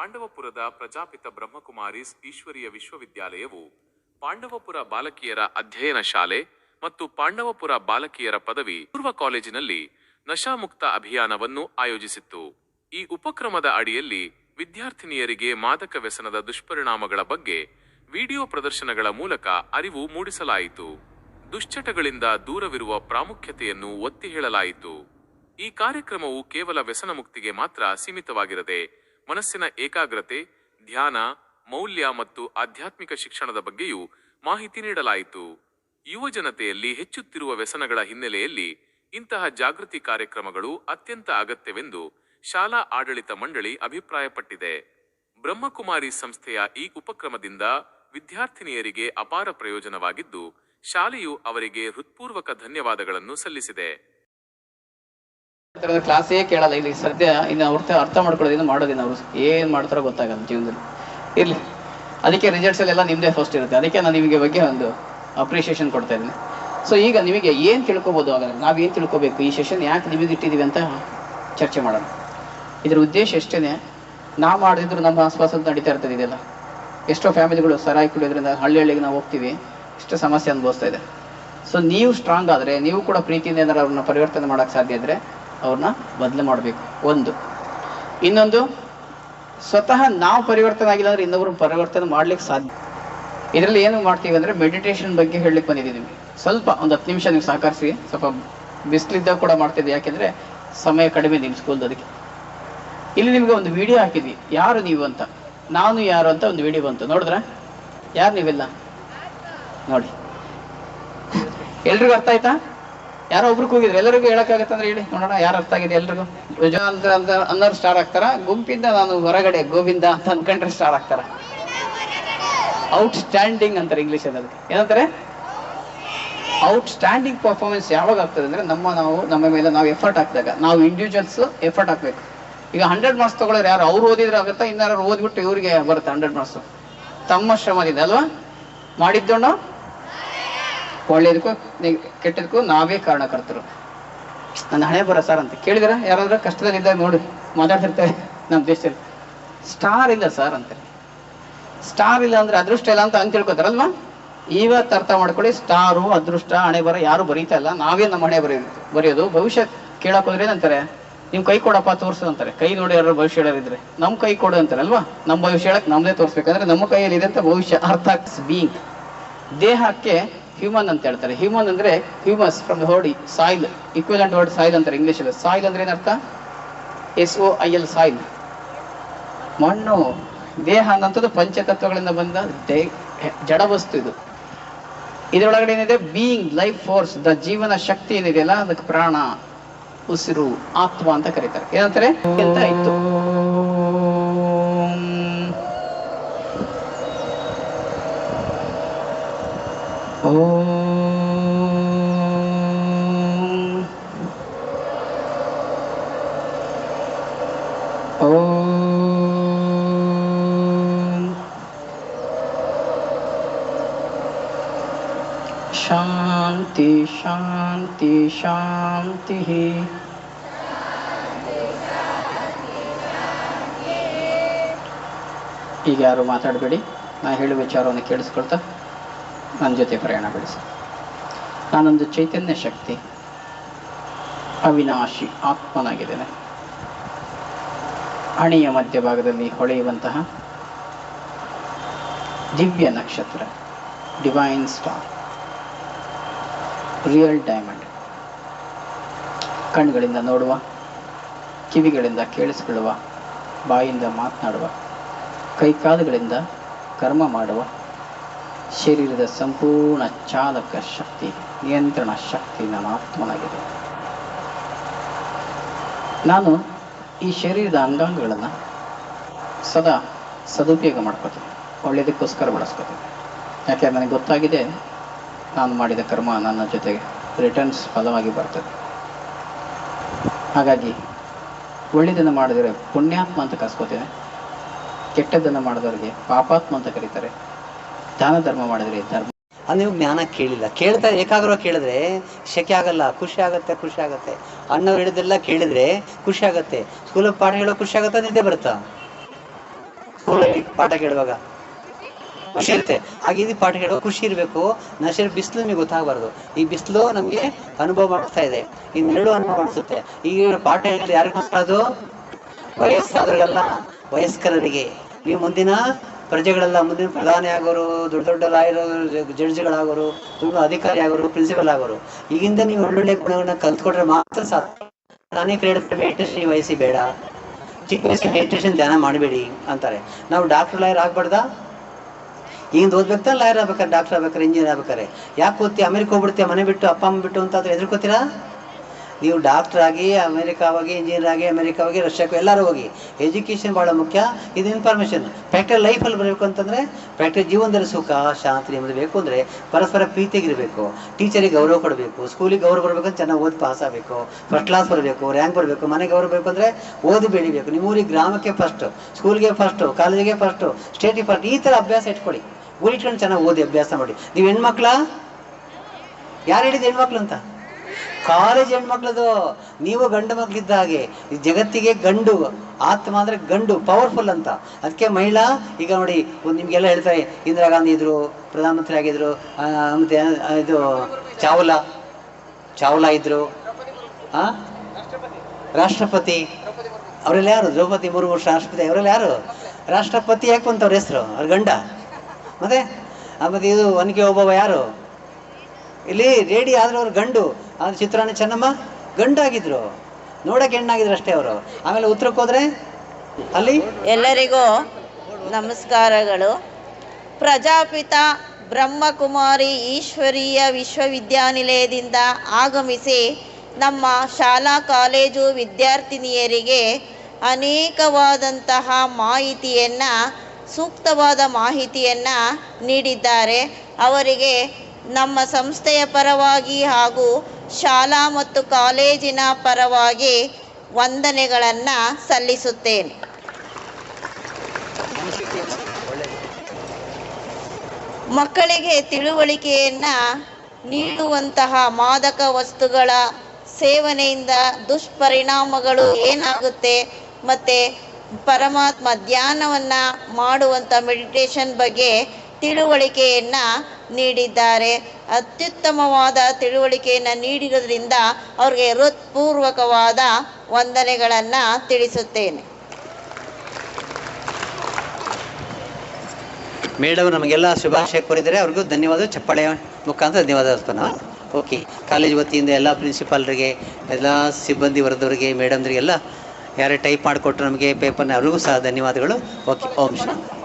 ಪಾಂಡವಪುರದ ಪ್ರಜಾಪಿತ ಬ್ರಹ್ಮಕುಮಾರೀಸ್ ಈಶ್ವರಿಯ ವಿಶ್ವವಿದ್ಯಾಲಯವು ಪಾಂಡವಪುರ ಬಾಲಕಿಯರ ಅಧ್ಯಯನ ಶಾಲೆ ಮತ್ತು ಪಾಂಡವಪುರ ಬಾಲಕಿಯರ ಪದವಿ ಪೂರ್ವ ಕಾಲೇಜಿನಲ್ಲಿ ನಶಾಮುಕ್ತ ಅಭಿಯಾನವನ್ನು ಆಯೋಜಿಸಿತ್ತು. ಈ ಉಪಕ್ರಮದ ಅಡಿಯಲ್ಲಿ ವಿದ್ಯಾರ್ಥಿನಿಯರಿಗೆ ಮಾದಕ ವ್ಯಸನದ ದುಷ್ಪರಿಣಾಮಗಳ ಬಗ್ಗೆ ವಿಡಿಯೋ ಪ್ರದರ್ಶನಗಳ ಮೂಲಕ ಅರಿವು ಮೂಡಿಸಲಾಯಿತು. ದುಶ್ಚಟಗಳಿಂದ ದೂರವಿರುವ ಪ್ರಾಮುಖ್ಯತೆಯನ್ನು ಒತ್ತಿ ಹೇಳಲಾಯಿತು. ಈ ಕಾರ್ಯಕ್ರಮವು ಕೇವಲ ವ್ಯಸನ ಮುಕ್ತಿಗೆ ಮಾತ್ರ ಸೀಮಿತವಾಗಿರದೆ ಮನಸ್ಸಿನ ಏಕಾಗ್ರತೆ, ಧ್ಯಾನ, ಮೌಲ್ಯ ಮತ್ತು ಆಧ್ಯಾತ್ಮಿಕ ಶಿಕ್ಷಣದ ಬಗ್ಗೆಯೂ ಮಾಹಿತಿ ನೀಡಲಾಯಿತು. ಯುವ ಜನತೆಯಲ್ಲಿ ಹೆಚ್ಚುತ್ತಿರುವ ವ್ಯಸನಗಳ ಹಿನ್ನೆಲೆಯಲ್ಲಿ ಇಂತಹ ಜಾಗೃತಿ ಕಾರ್ಯಕ್ರಮಗಳು ಅತ್ಯಂತ ಅಗತ್ಯವೆಂದು ಶಾಲಾ ಆಡಳಿತ ಮಂಡಳಿ ಅಭಿಪ್ರಾಯಪಟ್ಟಿದೆ. ಬ್ರಹ್ಮಕುಮಾರಿ ಸಂಸ್ಥೆಯ ಈ ಉಪಕ್ರಮದಿಂದ ವಿದ್ಯಾರ್ಥಿನಿಯರಿಗೆ ಅಪಾರ ಪ್ರಯೋಜನವಾಗಿದ್ದು, ಶಾಲೆಯು ಅವರಿಗೆ ಹೃತ್ಪೂರ್ವಕ ಧನ್ಯವಾದಗಳನ್ನು ಸಲ್ಲಿಸಿದೆ. ಕ್ಲಾಸೇ ಕೇಳಲ್ಲ. ಇಲ್ಲಿ ಸದ್ಯ ಇನ್ನು ಅವ್ರ ಅರ್ಥ ಮಾಡ್ಕೊಳ್ಳೋದೇನು ಮಾಡೋದಿನ ಅವರು. ಏನು ಮಾಡ್ತಾರೋ ಗೊತ್ತಾಗಲ್ಲ ಜೀವನದಲ್ಲಿ. ಇರ್ಲಿ. ಅದಕ್ಕೆ ರಿಸಲ್ಟ್ಸ್ ಎಲ್ಲ ನಿಮ್ಮದೇ ಫಸ್ಟ್ ಇರುತ್ತೆ. ಅದಕ್ಕೆ ನಾನು ನಿಮಗೆ ಬಗ್ಗೆ ಒಂದು ಅಪ್ರಿಷಿಯೇಷನ್ ಕೊಡ್ತಾ ಇದ್ದೀನಿ. ಸೊ ಈಗ ನಿಮಗೆ ಏನು ತಿಳ್ಕೊಬೋದು ಹಾಗಾದ್ರೆ? ನಾವೇನ್ ತಿಳ್ಕೊಬೇಕು? ಈ ಸೆಷನ್ ಯಾಕೆ ನಿಮಗೆ ಇಟ್ಟಿದೀವಿ ಅಂತ ಚರ್ಚೆ ಮಾಡೋಣ. ಇದ್ರ ಉದ್ದೇಶ ಎಷ್ಟೇನೆ? ನಾವು ಮಾಡಿದ್ರು ನಮ್ಮ ಆಸ್ಪಾಸಲ್ಲಿ ನಡೀತಾ ಇರ್ತದೆ ಇದೆಲ್ಲ. ಎಷ್ಟೋ ಫ್ಯಾಮಿಲಿಗಳು ಸರಾಯಿ ಕುಡಿಯೋದ್ರಿಂದ ಹಳ್ಳಿ ಹಳ್ಳಿಗೆ ನಾವು ಹೋಗ್ತೀವಿ. ಇಷ್ಟು ಸಮಸ್ಯೆ ಅನುಭವಿಸ್ತಾ ಇದೆ. ಸೊ ನೀವು ಸ್ಟ್ರಾಂಗ್ ಆದರೆ, ನೀವು ಕೂಡ ಪ್ರೀತಿಯಿಂದ ಏನಾದ್ರು ಅವ್ರನ್ನ ಪರಿವರ್ತನೆ ಮಾಡೋಕ್ಕೆ ಸಾಧ್ಯ ಇದ್ರೆ ಅವ್ರನ್ನ ಬದಲು ಮಾಡಬೇಕು. ಒಂದು. ಇನ್ನೊಂದು, ಸ್ವತಃ ನಾವು ಪರಿವರ್ತನೆ ಆಗಿಲ್ಲ ಅಂದ್ರೆ ಇನ್ನೊಬ್ರು ಪರಿವರ್ತನೆ ಮಾಡ್ಲಿಕ್ಕೆ ಸಾಧ್ಯ ಇದರಲ್ಲಿ ಏನು ಮಾಡ್ತೀವಿ ಅಂದ್ರೆ ಮೆಡಿಟೇಷನ್ ಬಗ್ಗೆ ಹೇಳಲಿಕ್ಕೆ ಬಂದಿದ್ದೀವಿ ಸ್ವಲ್ಪ ಒಂದು ಹತ್ತು ನಿಮಿಷ ನೀವು ಸಹಕರಿಸಿ ಸ್ವಲ್ಪ ಬಿಸಿಲಿದ್ದಾಗ ಕೂಡ ಮಾಡ್ತಿದ್ದೆ ಯಾಕೆಂದ್ರೆ ಸಮಯ ಕಡಿಮೆ ನಿಮ್ಮ ಸ್ಕೂಲ್ದು ಅದಕ್ಕೆ. ಇಲ್ಲಿ ನಿಮಗೆ ಒಂದು ವಿಡಿಯೋ ಹಾಕಿದ್ವಿ. ಯಾರು ನೀವು ಅಂತ? ನಾನು ಯಾರು ಅಂತ ಒಂದು ವಿಡಿಯೋ ಬಂತು. ನೋಡಿದ್ರ? ಯಾರು ನೀವೆಲ್ಲ? ನೋಡಿ. ಎಲ್ರಿಗೂ ಅರ್ಥ ಆಯ್ತಾ? ಯಾರೋ ಒಬ್ರು ಕೂಗಿದ್ರು ಎಲ್ಲರಿಗೂ ಹೇಳಕ್ಕಾಗತ್ತಂದ್ರೆ ಹೇಳಿ. ನೋಡೋಣ, ಯಾರು ಅರ್ಥ ಆಗಿದೆ ಎಲ್ರಿಗೂ? ವಿಜಯ ಅಂತ ಅನ್ನೋರು ಸ್ಟಾರ್ ಆಗ್ತಾರ? ಗುಂಪಿಂದ ನಾನು ಹೊರಗಡೆ ಗೋವಿಂದ ಅಂತ ಅನ್ಕೊಂಡ್ರೆ ಸ್ಟಾರ್ ಆಗ್ತಾರ? ಔಟ್ ಸ್ಟ್ಯಾಂಡಿಂಗ್ ಅಂತಾರೆ ಇಂಗ್ಲಿಷ್ ಅದಕ್ಕೆ. ಏನಂತಾರೆ? ಔಟ್ ಸ್ಟ್ಯಾಂಡಿಂಗ್ ಪರ್ಫಾರ್ಮೆನ್ಸ್ ಯಾವಾಗ ಆಗ್ತದೆ ಅಂದ್ರೆ ನಮ್ಮ ನಾವು, ನಮ್ಮ ಮೇಲೆ ನಾವು ಎಫರ್ಟ್ ಹಾಕಿದಾಗ. ನಾವು ಇಂಡಿವಿಜುವಲ್ಸ್ ಎಫರ್ಟ್ ಹಾಕ್ಬೇಕು. ಈಗ ಹಂಡ್ರೆಡ್ ಮಾರ್ಕ್ಸ್ ತಗೊಳ್ಳೋರು ಯಾರು ಅವ್ರು ಓದಿದ್ರೆ ಆಗುತ್ತಾ? ಇನ್ನಾರು ಓದ್ಬಿಟ್ಟು ಇವರಿಗೆ ಬರುತ್ತೆ ಹಂಡ್ರೆಡ್ ಮಾರ್ಕ್ಸ್ ತಮ್ಮ ಶ್ರಮದಿಂದ ಅಲ್ವಾ? ಮಾಡಿದ್ದೋಣ? ಒಳ್ಳೇದಕ್ಕೂ ಕೆಟ್ಟದಕ್ಕೂ ನಾವೇ ಕಾರಣಕರ್ತರು. ನನ್ನ ಹಣೆ ಬರ ಸರ್ ಅಂತ. ಕೇಳಿದ್ರ? ಯಾರಾದ್ರೂ ಕಷ್ಟದಲ್ಲಿದ್ದಾಗ ನೋಡಿ, ಮಾತಾಡ್ತಿರ್ತಾರೆ ನಮ್ಮ ದೇಶದಲ್ಲಿ. ಸ್ಟಾರ್ ಇಲ್ಲ ಸರ್ ಅಂತಾರೆ ಸ್ಟಾರ್ ಇಲ್ಲ ಅಂದ್ರೆ ಅದೃಷ್ಟ ಇಲ್ಲ ಅಂತ ಅಂತ ತಿಳ್ಕೊತಾರಲ್ವಾ? ಇವತ್ತು ಅರ್ಥ ಮಾಡ್ಕೊಳ್ಳಿ ಸ್ಟಾರು ಅದೃಷ್ಟ, ಹಣೆ ಬರ ಯಾರು ಬರೀತಾ ಇಲ್ಲ. ನಾವೇ ನಮ್ಮ ಹಣೆ ಬರೆಯೋದು ಬರೆಯೋದು. ಭವಿಷ್ಯ ಕೇಳಕ್ ಹೋದ್ರೆ ಏನಂತಾರೆ? ನಿಮ್ ಕೈ ಕೊಡಪ್ಪ ತೋರ್ಸು ಅಂತಾರೆ. ಕೈ ನೋಡಿ ಯಾರು ಭವಿಷ್ಯ ಹೇಳಿದ್ರೆ ನಮ್ ಕೈ ಕೊಡು ಅಂತಾರೆ ಅಲ್ವಾ? ನಮ್ಮ ಭವಿಷ್ಯ ಹೇಳಕ್ ನಮ್ದೇ ತೋರಿಸ್ಬೇಕಂದ್ರೆ ನಮ್ಮ ಕೈಯಲ್ಲಿ ಇದೆ ಅಂತ ಭವಿಷ್ಯ. ಅರ್ಥ ಬೀಯಿಂಗ್ ದೇಹಕ್ಕೆ ಹ್ಯೂಮನ್ ಅಂತ ಹೇಳ್ತಾರೆ. ಹ್ಯೂಮನ್ ಅಂದ್ರೆ ಹ್ಯೂಮಸ್ ಫ್ರಮ್ ಹೋಡಿ ಸಾಯಿಲ್ ಇಕ್ವಿಲೆಂಟ್ ವರ್ಡ್ ಸಾಯಿಲ್ ಅಂತಾರೆ ಇಂಗ್ಲಿಷ್ ಅಲ್ಲಿ ಸಾಯಿಲ್ ಅಂದ್ರೆ ಏನರ್ಥ? S O I L soil ಮಣ್ಣು, ದೇಹ ಅನ್ನೋಂಥದ್ದು ಪಂಚತತ್ವಗಳಿಂದ ಬಂದ ದೇ- ಜಡ ವಸ್ತು ಇದು. ಇದರೊಳಗಡೆ ಏನಿದೆ? ಬೀಯಿಂಗ್ ಲೈಫ್ ಫೋರ್ಸ್ ದ ಜೀವನ ಶಕ್ತಿ ಏನಿದೆಯಲ್ಲ, ಅದಕ್ಕೆ ಪ್ರಾಣ, ಉಸಿರು, ಆತ್ಮ ಅಂತ ಕರೀತಾರೆ. ಏನಂತಾರೆ? ಅಂತ ಇತ್ತು? ಓಂ ಓಂ ಶಾಂತಿ ಶಾಂತಿ ಶಾಂತಿ ಈಗ ಯಾರು ಮಾತಾಡಬೇಡಿ? ನಾ ಹೇಳುವ ವಿಚಾರವನ್ನು ಕೇಳಿಸ್ಕೊಳ್ತಾ ನನ್ನ ಜೊತೆ ಪ್ರಯಾಣ ಬೆಳೆಸಿ. ನಾನೊಂದು ಚೈತನ್ಯ ಶಕ್ತಿ, ಅವಿನಾಶಿ ಆತ್ಮನಾಗಿದ್ದೇನೆ. ಅಣಿಯ ಮಧ್ಯಭಾಗದಲ್ಲಿ ಹೊಳೆಯುವಂತಹ ದಿವ್ಯ ನಕ್ಷತ್ರ ಡಿವೈನ್ ಸ್ಟಾರ್ ರಿಯಲ್ ಡೈಮಂಡ್ ಕಣ್ಗಳಿಂದ ನೋಡುವ, ಕಿವಿಗಳಿಂದ ಕೇಳಿಸಿಕೊಳ್ಳುವ, ಬಾಯಿಂದ ಮಾತನಾಡುವ, ಕೈಕಾಲುಗಳಿಂದ ಕರ್ಮ ಮಾಡುವ ಶರೀರದ ಸಂಪೂರ್ಣ ಚಾಲಕ ಶಕ್ತಿ, ನಿಯಂತ್ರಣ ಶಕ್ತಿ ನನ್ನ ಆತ್ಮನಾಗಿದೆ. ನಾನು ಈ ಶರೀರದ ಅಂಗಾಂಗಗಳನ್ನು ಸದಾ ಸದುಪಯೋಗ ಮಾಡ್ಕೋತೀನಿ. ಒಳ್ಳೆಯದಕ್ಕೋಸ್ಕರ ಬಳಸ್ಕೋತೀನಿ. ಯಾಕೆ ನನಗೆ ಗೊತ್ತಾಗಿದೆ, ನಾನು ಮಾಡಿದ ಕರ್ಮ ನನ್ನ ಜೊತೆಗೆ ರಿಟರ್ನ್ಸ್ ಫಲವಾಗಿ ಬರ್ತದೆ. ಹಾಗಾಗಿ ಒಳ್ಳೆಯದನ್ನು ಮಾಡಿದರೆ ಪುಣ್ಯಾತ್ಮ ಅಂತ ಕರ್ಸ್ಕೋತೇನೆ. ಕೆಟ್ಟದ್ದನ್ನು ಮಾಡಿದವರಿಗೆ ಪಾಪಾತ್ಮ ಅಂತ ಕರೀತಾರೆ. ದಾನ ಧರ್ಮ ಮಾಡಿದ್ರೆ ಧರ್ಮ. ಅದು ನೀವು ಜ್ಞಾನ ಕೇಳಿಲ್ಲ. ಕೇಳ್ತಾ ಏಕಾಗ್ರವಾಗಿ ಕೇಳಿದ್ರೆ ಶಕೆ ಆಗಲ್ಲ, ಖುಷಿ ಆಗತ್ತೆ ಖುಷಿ ಆಗತ್ತೆ. ಅಣ್ಣವ್ರು ಹೇಳಿದೆಲ್ಲ ಕೇಳಿದ್ರೆ ಖುಷಿ ಆಗತ್ತೆ. ಸ್ಕೂಲಲ್ಲಿ ಪಾಠ ಹೇಳೋ ಖುಷಿ ಆಗತ್ತೆ ನಿದ್ದೆ ಬರುತ್ತಾ? ಸ್ಕೂಲಲ್ಲಿ ಪಾಠ ಕೇಳುವಾಗ. ಖುಷಿ ಇರುತ್ತೆ. ಹಾಗೆ ಇದು ಪಾಠ ಕೇಳುವಾಗ ಖುಷಿ ಇರಬೇಕು. ನಶೆ ಬಿಸಿಲು ನಿಮಗೆ ಗೊತ್ತಾಗಬಾರ್ದು. ಈ ಬಿಸಿಲು ನಮಗೆ ಅನುಭವ ಮಾಡ್ತಾ ಇದೆ. ಇನ್ನೆರಡು ಅನುಭವ ಮಾಡಿಸುತ್ತೆ. ಈಗ ಪಾಠ ಹೇಳಿದ್ರೆ ಯಾರಿಗೋಸ್ಕರ ಅದು? ವಯಸ್ಸಾದ್ರಿಗಲ್ಲ ವಯಸ್ಕರರಿಗೆ. ನೀವು ಮುಂದಿನ ಪ್ರಜೆಗಳೆಲ್ಲ ಮುಂದಿನ ಪ್ರಧಾನಿ ಆಗೋರು, ದೊಡ್ಡ ದೊಡ್ಡ ಲಾಯರು, ಜಡ್ಜ್ಗಳಾಗೋರು, ತುಂಬ ಅಧಿಕಾರಿ ಆಗೋರು ಪ್ರಿನ್ಸಿಪಲ್ ಆಗೋರು. ಈಗಿಂದ ನೀವು ಒಳ್ಳೊಳ್ಳೆ ಗುಣಗಳನ್ನ ಕಲ್ತ್ಕೊಟ್ರೆ ಮಾತ್ರ ಸಾಧ್ಯ ನಾನೇ ಕ್ರೀಡೆ ಮೆಡಿಟೇಷನ್ ವಯಸ್ಸಿ ಬೇಡ. ಚಿಕ್ಕ ವಯಸ್ಸಿಗೆ ಮೆಡಿಟೇಷನ್ ಧ್ಯಾನ ಮಾಡಬೇಡಿ ಅಂತಾರೆ. ನಾವು ಡಾಕ್ಟರ್ ಲಾಯರ್ ಆಗ್ಬಾರ್ದಾ? ಈಗ ಓದ್ಬೇಕಾ? ಲಾಯರ್ ಆಗ್ಬೇಕಾರೆ ಡಾಕ್ಟರ್ ಆಗ್ಬೇಕಾರೆ ಇಂಜಿನಿಯರ್ ಆಗ್ಬೇಕಾರೆ. ಯಾಕೆ ಓದ್ತಿ ಅಮೆರಿಕ ಹೋಗ್ಬಿಡ್ತೀಯ? ಮನೆ ಬಿಟ್ಟು, ಅಪ್ಪ ಅಮ್ಮ ಬಿಟ್ಟು ಅಂತ ಆದ್ರೆ ಎದುರ್ಕೋತೀರಾ ನೀವು ಡಾಕ್ಟರ್ ಆಗಿ ಅಮೆರಿಕಾ ಹೋಗಿ ಇಂಜಿನಿಯರ್ ಆಗಿ ಅಮೆರಿಕಾ ಹೋಗಿ ರಷ್ಯಾಕ್ಕೆ ಎಲ್ಲರೂ ಹೋಗಿ. ಎಜುಕೇಷನ್ ಭಾಳ ಮುಖ್ಯ. ಇದು ಇನ್ಫಾರ್ಮೇಷನ್ ಪ್ರಾಕ್ಟಿಕಲ್ ಲೈಫಲ್ಲಿ ಬರಬೇಕು ಅಂತಂದರೆ ಪ್ರಾಕ್ಟಿಕಲ್ ಜೀವನದಲ್ಲಿ ಸುಖ, ಶಾಂತಿ ಎಂಬುದು ಬೇಕು ಅಂದರೆ ಪರಸ್ಪರ ಪ್ರೀತಿಗಿರಬೇಕು. ಟೀಚರಿಗೆ ಗೌರವ ಕೊಡಬೇಕು. ಸ್ಕೂಲಿಗೆ ಗೌರವ ಕೊಡಬೇಕು ಚೆನ್ನಾಗಿ ಓದಿ ಪಾಸ್ ಆಗಬೇಕು. ಫಸ್ಟ್ ಕ್ಲಾಸ್ ಬರಬೇಕು ರ್ಯಾಂಕ್ ಬರಬೇಕು, ಮನೆಗೆ ಗೌರವ ಬೇಕು ಅಂದರೆ ಓದಿ ಬೆಳಿಬೇಕು. ನಿಮ್ಮ ಊರಿಗೆ ಗ್ರಾಮಕ್ಕೆ ಫಸ್ಟು ಸ್ಕೂಲ್ಗೆ ಫಸ್ಟು ಕಾಲೇಜಿಗೆ ಫಸ್ಟು ಸ್ಟೇಟಿಗೆ ಫಸ್ಟ್ ಈ ಥರ ಅಭ್ಯಾಸ ಇಟ್ಕೊಳ್ಳಿ. ಗುರಿ ಇಟ್ಕೊಂಡು ಚೆನ್ನಾಗಿ ಓದಿ, ಅಭ್ಯಾಸ ಮಾಡಿ. ನೀವು ಹೆಣ್ಮಕ್ಳ? ಯಾರು ಹೇಳಿದ ಹೆಣ್ಮಕ್ಳು ಅಂತ? ಕಾಲೇಜ್ ಹೆಣ್ಮಕ್ಳದು, ನೀವು ಗಂಡು ಮಕ್ಕಳಿದ್ದ ಹಾಗೆ, ಈ ಜಗತ್ತಿಗೆ ಗಂಡು, ಆತ್ಮ ಅಂದ್ರೆ ಗಂಡು ಪವರ್ಫುಲ್ ಅಂತ. ಅದಕ್ಕೆ ಮಹಿಳಾ, ಈಗ ನೋಡಿ, ಒಂದು ನಿಮ್ಗೆಲ್ಲ ಹೇಳ್ತಾರೆ, ಇಂದಿರಾ ಗಾಂಧಿ ಇದ್ರು, ಪ್ರಧಾನಮಂತ್ರಿ ಆಗಿದ್ರು ಮತ್ತೆ ಇದು, ಚಾವ್ಲಾ ಚಾವ್ಲಾ ಇದ್ರು, ಆ? ರಾಷ್ಟ್ರಪತಿ. ಅವರೆಲ್ಲ ಯಾರು? ದ್ರೌಪದಿ ವರ್ಷ ರಾಷ್ಟ್ರಪತಿ, ಅವರೆಲ್ಲ ಯಾರು? ರಾಷ್ಟ್ರಪತಿ ಯಾಕೆ ಬಂತವ್ರ ಹೆಸರು? ಅವ್ರ ಗಂಡ? ಮತ್ತೆ ಮತ್ತೆ ಇದು, ಒನಕೆ ಒಬ್ಬವ ಯಾರು? ಇಲ್ಲಿ, ರೇಡಿ ಆದ್ರೆ ಅವ್ರ ಗಂಡು. ಆದ್ರೆ ಚಿತ್ರಾಣಿ ಚೆನ್ನಮ್ಮ ಗಂಡಾಗಿದ್ರು. ನೋಡಕ್ಕೆ ಹೆಣ್ಣಾಗಿದ್ರು ಅಷ್ಟೇ ಅವರು. ಆಮೇಲೆ ಉತ್ತರಕ್ಕೆ ಹೋದ್ರೆ ಅಲ್ಲಿ? ಎಲ್ಲರಿಗೂ ನಮಸ್ಕಾರಗಳು. ಪ್ರಜಾಪಿತ ಬ್ರಹ್ಮಕುಮಾರಿ ಈಶ್ವರೀಯ ವಿಶ್ವವಿದ್ಯಾನಿಲಯದಿಂದ ಆಗಮಿಸಿ ನಮ್ಮ ಶಾಲಾ ಕಾಲೇಜು ವಿದ್ಯಾರ್ಥಿನಿಯರಿಗೆ ಅನೇಕವಾದಂತಹ ಮಾಹಿತಿಯನ್ನು, ಸೂಕ್ತವಾದ ಮಾಹಿತಿಯನ್ನು ನೀಡಿದ್ದಾರೆ. ಅವರಿಗೆ ನಮ್ಮ ಸಂಸ್ಥೆಯ ಪರವಾಗಿ ಹಾಗೂ ಶಾಲಾ ಮತ್ತು ಕಾಲೇಜಿನ ಪರವಾಗಿ ವಂದನೆಗಳನ್ನು ಸಲ್ಲಿಸುತ್ತೇನೆ. ಮಕ್ಕಳಿಗೆ ತಿಳುವಳಿಕೆಯನ್ನು ನೀಡುವಂತಹ ಮಾದಕ ವಸ್ತುಗಳ ಸೇವನೆಯಿಂದ ದುಷ್ಪರಿಣಾಮಗಳು ಏನಾಗುತ್ತೆ ಮತ್ತು ಪರಮಾತ್ಮ ಧ್ಯಾನವನ್ನು ಮಾಡುವಂಥ ಮೆಡಿಟೇಷನ್ ಬಗ್ಗೆ ತಿಳುವಳಿಕೆಯನ್ನು ನೀಡಿದ್ದಾರೆ. ಅತ್ಯುತ್ತಮವಾದ ತಿಳುವಳಿಕೆಯನ್ನು ನೀಡಿರೋದ್ರಿಂದ ಅವ್ರಿಗೆ ಹೃತ್ಪೂರ್ವಕವಾದ ವಂದನೆಗಳನ್ನು ತಿಳಿಸುತ್ತೇನೆ. ಮೇಡಮ್ ನಮಗೆಲ್ಲ ಶುಭಾಶಯ ಕೋರಿದರೆ ಅವ್ರಿಗೂ ಧನ್ಯವಾದ. ಚಪ್ಪಾಳೆ ಮುಖಾಂತರ ಧನ್ಯವಾದ ಅರ್ಪಣ ಓಕೆ, ಕಾಲೇಜ್ ವತಿಯಿಂದ ಎಲ್ಲ ಪ್ರಿನ್ಸಿಪಾಲ್ರಿಗೆ, ಎಲ್ಲ ಸಿಬ್ಬಂದಿ ವರ್ಗದವರಿಗೆ ಮೇಡಮ್ರಿಗೆಲ್ಲ ಯಾರೇ ಟೈಪ್ ಮಾಡಿಕೊಟ್ರು ನಮಗೆ ಪೇಪರ್ನ ಅವ್ರಿಗೂ ಸಹ ಧನ್ಯವಾದಗಳು. ಓಕೆ, ಓಂ ಶಾಂತಿ